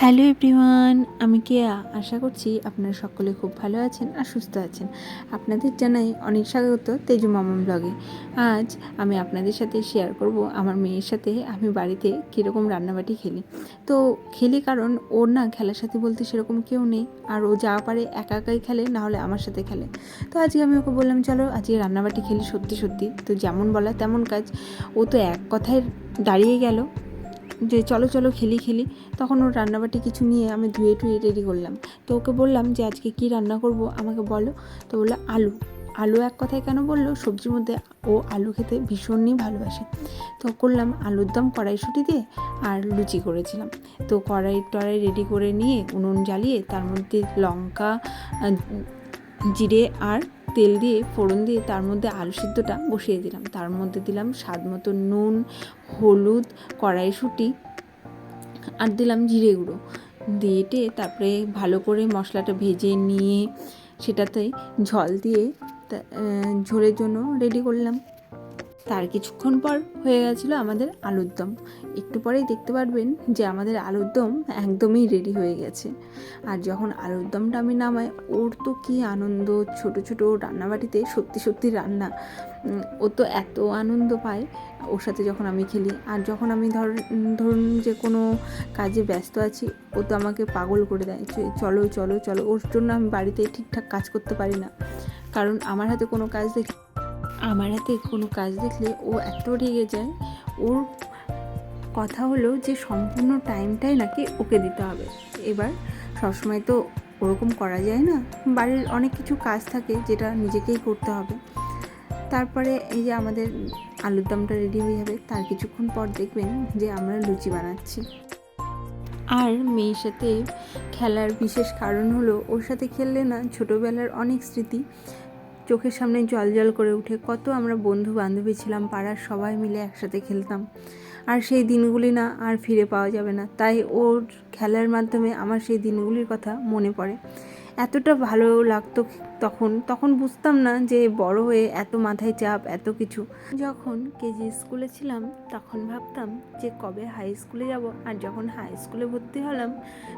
Hello everyone, আমি কেয়া। আশা করছি আপনারা সকলে খুব ভালো আছেন আর সুস্থ আছেন। আপনাদের জানাই অনেক স্বাগত তেজু মামা ব্লগে। আজ আমি আপনাদের সাথে শেয়ার করব আমার মেয়ের সাথে আমি বাড়িতে কীরকম রান্নাবাটি খেলি। তো খেলি কারণ ওর না খেলার সাথে বলতে সেরকম কেউ নেই। আর ও যা পারে একা একাই খেলে, না হলে আমার সাথে খেলে। তো আজকে আমি ওকে বললাম, চলো আজকে রান্নাবাটি খেলি সত্যি সত্যি। তো যেমন বলা তেমন কাজ। ও তো এক কথায় দাঁড়িয়ে গেল। যে চলো চলো খেলি খেলি। তখন ওর রান্নাবাটি কিছু নিয়ে আমি ধুয়ে টুয়ে রেডি করলাম। তো ওকে বললাম যে, আজকে কি রান্না করব? আমাকে বলো। তো বলল, আলু। আলু এক কথায় কেন বলল? সবজির মধ্যে ও আলু খেতে ভীষণই ভালোবাসে। তো করলাম আলুর দম কড়াইশুঁটি দিয়ে আর লুচি করেছিলাম। তো কড়াই টড়াই রেডি করে নিয়ে উনুন জ্বালিয়ে তার মধ্যে লঙ্কা জিরে আর তেল দিয়ে, ফোড়ন দিয়ে তার মধ্যে আলু সিদ্ধটা বসিয়ে দিলাম। তার মধ্যে দিলাম স্বাদ মতো নুন, হলুদ, কড়াইশুঁটি আর দিলাম জিরে গুঁড়ো। দিয়ে টে তারপরে ভালো করে মশলাটা ভেজে নিয়ে সেটাতে ঝল দিয়ে ঝোলের জন্য রেডি করলাম। তার কিছুক্ষণ পর হয়ে গেছিল আমাদের আলুর দম। একটু পরেই দেখতে পারবেন যে আমাদের আলুর দম একদমই রেডি হয়ে গেছে। আর যখন আলুর দমটা আমি নামাই, ওর তো কী আনন্দ! ছোট ছোট রান্নাবাটিতে সত্যি সত্যি রান্না। ও তো এত আনন্দ পায় ওর সাথে যখন আমি খেলি। আর যখন আমি ধর, ধরুন যে কোনো কাজে ব্যস্ত আছি, ও তো আমাকে পাগল করে দেয় চলো চলো চলো। ওর জন্য আমি বাড়িতে ঠিকঠাক কাজ করতে পারি না। কারণ আমার হাতে কোনো কাজ দেখ আমার হাতে কোনো কাজ দেখলে ও এত রেগে যায়। ওর কথা হলো যে সম্পূর্ণ টাইমটাই নাকি ওকে দিতে হবে। এবার সবসময় তো ওরকম করা যায় না। বাড়ির অনেক কিছু কাজ থাকে যেটা নিজেকেই করতে হবে। তারপরে এই যে আমাদের আলুর দমটা রেডি হয়ে যাবে, তার কিছুক্ষণ পর দেখবেন যে আমরা লুচি বানাচ্ছি। আর মেয়ের সাথে খেলার বিশেষ কারণ হলো ওর সাথে খেললে না ছোটোবেলার অনেক স্মৃতি চোখের সামনে জল জল করে উঠে কত আমরা বন্ধু বান্ধবী ছিলাম, পাড়ার সবাই মিলে একসাথে খেলতাম। আর সেই দিনগুলি না আর ফিরে পাওয়া যাবে না। তাই ওর খেলার মাধ্যমে আমার সেই দিনগুলির কথা মনে পড়ে। এতটা ভালো লাগতো তখন তখন বুঝতাম না যে বড় হয়ে এত মাথায় চাপ, এত কিছু। যখন কেজি স্কুলে ছিলাম, তখন ভাবতাম যে কবে হাই স্কুলে যাব। আর যখন হাই স্কুলে ভর্তি হলাম,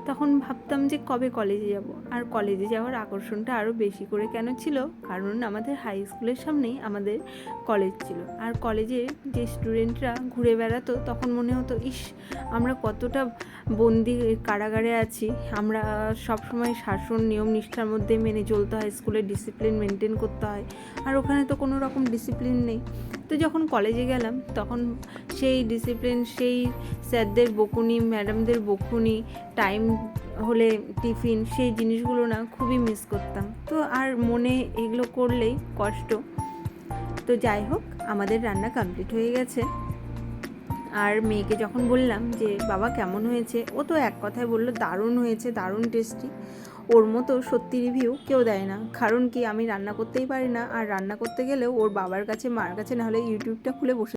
তখন ভাবতাম যে কবে কলেজে যাব। আর কলেজে যাওয়ার আকর্ষণটা আরও বেশি করে কেন ছিল? কারণ আমাদের হাই স্কুলের সামনেই আমাদের কলেজ ছিল। আর কলেজে যে স্টুডেন্টরা ঘুরে বেড়াতো, তখন মনে হতো, ইস, আমরা কতটা বন্দি কারাগারে আছি। আমরা সবসময় শাসন নিয়ম নিষ্ঠার মধ্যে মেনে চলতে হয় স্কুলের ডিসিপ্লিন মেনটেন করতে হয়। আর ওখানে তো কোনো রকম ডিসিপ্লিন নেই। তো যখন কলেজে গেলাম, তখন সেই ডিসিপ্লিন সেই স্যারদের বকুনি ম্যাডামদের বকুনি টাইম হলে টিফিন সেই জিনিসগুলো না খুবই মিস করতাম। তো আর মনে এগুলো করলেই কষ্ট। তো যাই হোক, আমাদের রান্না কমপ্লিট হয়ে গেছে। আর মেয়েকে যখন বললাম যে, বাবা, কেমন হয়েছে? ও তো এক কথায় বলল, দারুণ হয়েছে, দারুণ টেস্টি ওর মতো সত্যি রিভিউ কেউ দেয় না। কারণ কি, আমি রান্না করতেই পারি না। আর রান্না করতে গেলেও ওর বাবার কাছে, মার কাছে না হলে ইউটিউবটা খুলে বসে